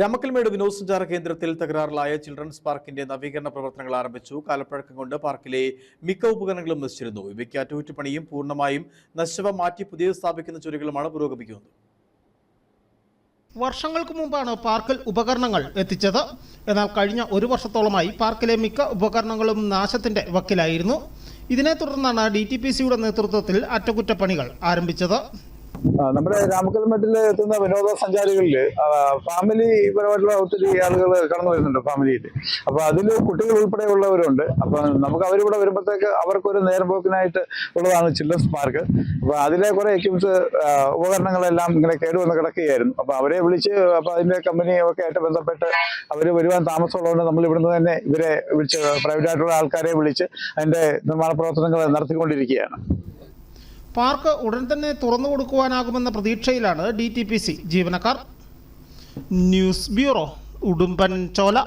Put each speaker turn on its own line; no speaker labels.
രമക്കൽമേട് വിനോദസഞ്ചാര കേന്ദ്രത്തിൽ തകരാറിലായ ചിൽഡ്രൻസ് പാർക്കിന്റെ നവീകരണ പ്രവർത്തനങ്ങൾ ആരംഭിച്ചു. കാലപ്പഴക്കം കൊണ്ട് പാർക്കിലെ മിക്ക ഉപകരണങ്ങളും നശിച്ചിരുന്നു. ഇവയ്ക്ക് അറ്റകുറ്റപ്പണിയും പൂർണമായും നശവ മാറ്റി പുതിയ സ്ഥാപിക്കുന്ന ജോലികളുമാണ് പുരോഗമിക്കുന്നത്.
വർഷങ്ങൾക്ക് മുമ്പാണ് പാർക്കിൽ ഉപകരണങ്ങൾ എത്തിച്ചത്. എന്നാൽ കഴിഞ്ഞ ഒരു വർഷത്തോളമായി പാർക്കിലെ മിക്ക ഉപകരണങ്ങളും നാശത്തിന്റെ വക്കിലായിരുന്നു. ഇതിനെ തുടർന്നാണ് ഡി ടി പി സിയുടെ നേതൃത്വത്തിൽ അറ്റകുറ്റപ്പണികൾ ആരംഭിച്ചത്.
നമ്മുടെ രാമക്കൽമേട്ടിൽ എത്തുന്ന വിനോദസഞ്ചാരികളിൽ ഫാമിലി പരമായിട്ടുള്ള ഒത്തിരി ആളുകൾ കടന്നു വരുന്നുണ്ട് ഫാമിലിയിൽ അപ്പൊ അതിൽ കുട്ടികൾ ഉൾപ്പെടെയുള്ളവരുണ്ട്. അപ്പൊ നമുക്ക് അവരിവിടെ വരുമ്പോഴത്തേക്ക് അവർക്കൊരു നേരമ്പോക്കിനായിട്ട് ഉള്ളതാണ് ചിൽഡ്രൻസ് പാർക്ക് അപ്പൊ അതിലെ കുറെ എക്യുപ്സ് ഉപകരണങ്ങളെല്ലാം ഇങ്ങനെ കേടുവന്ന് കിടക്കുകയായിരുന്നു. അപ്പൊ അവരെ വിളിച്ച് അപ്പൊ അതിന്റെ കമ്പനിയൊക്കെ ആയിട്ട് ബന്ധപ്പെട്ട് അവർ വരുവാൻ താമസമുള്ളതുകൊണ്ട് നമ്മൾ ഇവിടുന്ന് തന്നെ ഇവരെ വിളിച്ച് പ്രൈവറ്റ് ആയിട്ടുള്ള ആൾക്കാരെ വിളിച്ച് അതിന്റെ നിർമ്മാണ പ്രവർത്തനങ്ങൾ നടത്തിക്കൊണ്ടിരിക്കുകയാണ്.
പാർക്ക് ഉടൻ തന്നെ തുറന്നു കൊടുക്കുവാനാകുമെന്ന പ്രതീക്ഷയിലാണ് ഡി ടി പി സി ജീവനക്കാർ. News bureau Udumbanchola.